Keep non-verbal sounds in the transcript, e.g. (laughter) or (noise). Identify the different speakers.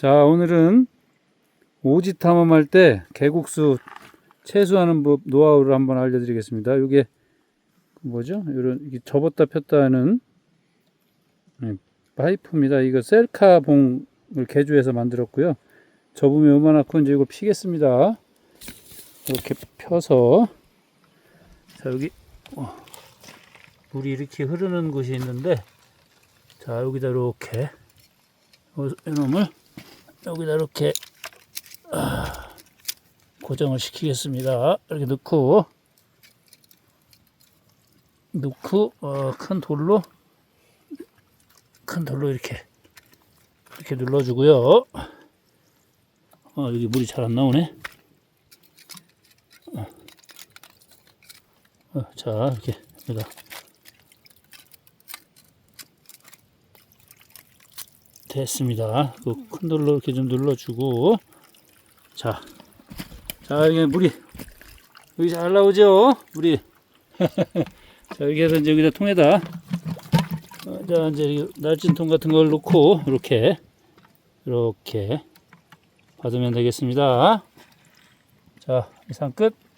Speaker 1: 자, 오늘은 오지 탐험할 때 개국수 채수하는 법 노하우를 한번 알려드리겠습니다. 이게 뭐죠? 이런 접었다 폈다 하는 네, 파이프입니다. 이거 셀카봉을 개조해서 만들었고요. 접으면 얼마나 큰지 이걸 피겠습니다. 이렇게 펴서 자 여기 어, 물이 이렇게 흐르는 곳이 있는데 자 여기다 이렇게 어, 이놈을 여기다 이렇게 아, 고정을 시키겠습니다. 이렇게 넣고 넣고 어, 큰 돌로 큰 돌로 이렇게 이렇게 눌러주고요. 어, 여기 물이 잘 안 나오네. 어. 어, 자 이렇게 여기다 됐습니다. 그큰 돌로 이렇게 좀 눌러주고 자, 자 이게 물이 여기 잘 나오죠? 물이 (laughs) 자 여기 해서 이제 여기다 통에다 어, 자 이제 이 날진통 같은 걸 놓고 이렇게 이렇게 받으면 되겠습니다. 자 이상 끝.